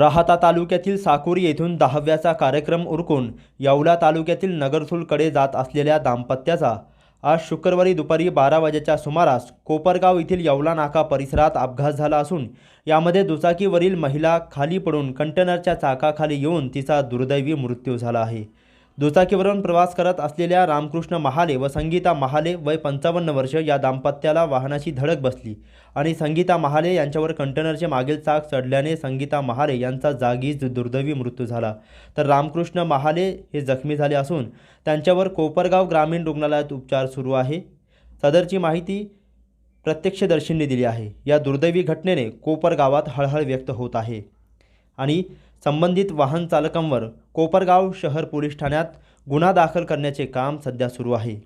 राहाता तालुक्यातील साकुरी येथून दहाव्याचा कार्यक्रम उरकून येवला तालुक्यातील नगरसूलकडे जात असलेल्या दाम्पत्याचा आज शुक्रवारी दुपारी बारा वाजेच्या सुमारास कोपरगाव येथील येवला नाका परिसरात अपघात झाला असून यामध्ये दुचाकीवरील महिला खाली पडून कंटेनरच्या चाकाखाली येऊन तिचा दुर्दैवी मृत्यू झाला आहे. दुचाकीवरून प्रवास करत असलेल्या रामकृष्ण महाले व संगीता महाले वय पंचावन्न वर्ष या दाम्पत्याला वाहनाची धडक बसली आणि संगीता महाले यांच्यावर कंटेनरचे मागील चाक चढल्याने संगीता महाले यांचा जागीच दुर्दैवी मृत्यू झाला. तर रामकृष्ण महाले हे जखमी झाले असून त्यांच्यावर कोपरगाव ग्रामीण रुग्णालयात उपचार सुरू आहे. सदरची माहिती प्रत्यक्षदर्शींनी दिली आहे. या दुर्दैवी घटनेने कोपरगावात हळहळ व्यक्त होत आहे. आणि संबंधित वाहन चालकांवर कोपरगाव शहर पोलीस ठाण्यात गुन्हा दाखल करण्याचे काम सध्या सुरू आहे.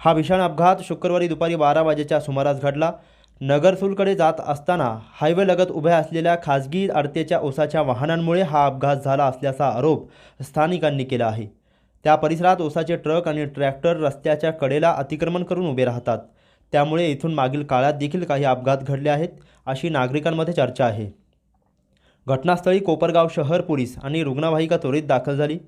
हा भीषण अपघात शुक्रवारी दुपारी बारा वाजेच्या सुमारास घडला. नगरसूलकडे जात असताना हायवेलगत उभ्या असलेल्या खाजगी अडतेच्या ओसाच्या वाहनांमुळे हा अपघात झाला असल्याचा आरोप स्थानिकांनी केला आहे. त्या परिसरात ओसाचे ट्रक आणि ट्रॅक्टर रस्त्याच्या कडेला अतिक्रमण करून उभे राहतात. त्यामुळे इथून मागील काळात देखील काही अपघात घडले आहेत अशी नागरिकांमध्ये चर्चा आहे. घटनास्थळी कोपरगाव शहर पोलीस आणि रुग्णवाहिका त्वरित दाखल झाली.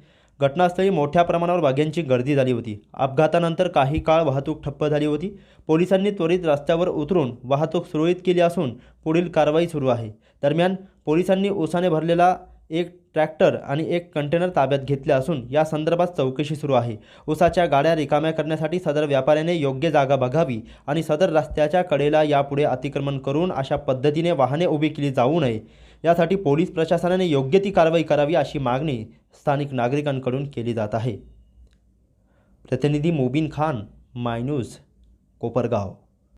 घटनास्थळी मोठ्या प्रमाणावर वाघ्यांची गर्दी झाली होती. अपघातानंतर काही काळ वाहतूक ठप्प झाली होती. पोलिसांनी त्वरित रस्त्यावर उतरून वाहतूक सुरळीत केली असून पुढील कारवाई सुरू आहे. दरम्यान पोलिसांनी उसाने भरलेला एक ट्रॅक्टर आणि एक कंटेनर ताब्यात घेतले असून या संदर्भात चौकशी सुरू आहे. उसाच्या गाड्या रिकाम्या करण्यासाठी सदर व्यापाऱ्याने योग्य जागा बघावी आणि सदर रस्त्याच्या कडेला यापुढे अतिक्रमण करून अशा पद्धतीने वाहने उभी केली जाऊ नये. यासाठी पोलीस प्रशासनाने योग्य ती कारवाई करावी अशी मागणी स्थानिक नागरिकांकडून केली जात आहे. प्रतिनिधी मोबिन खान माय कोपरगाव.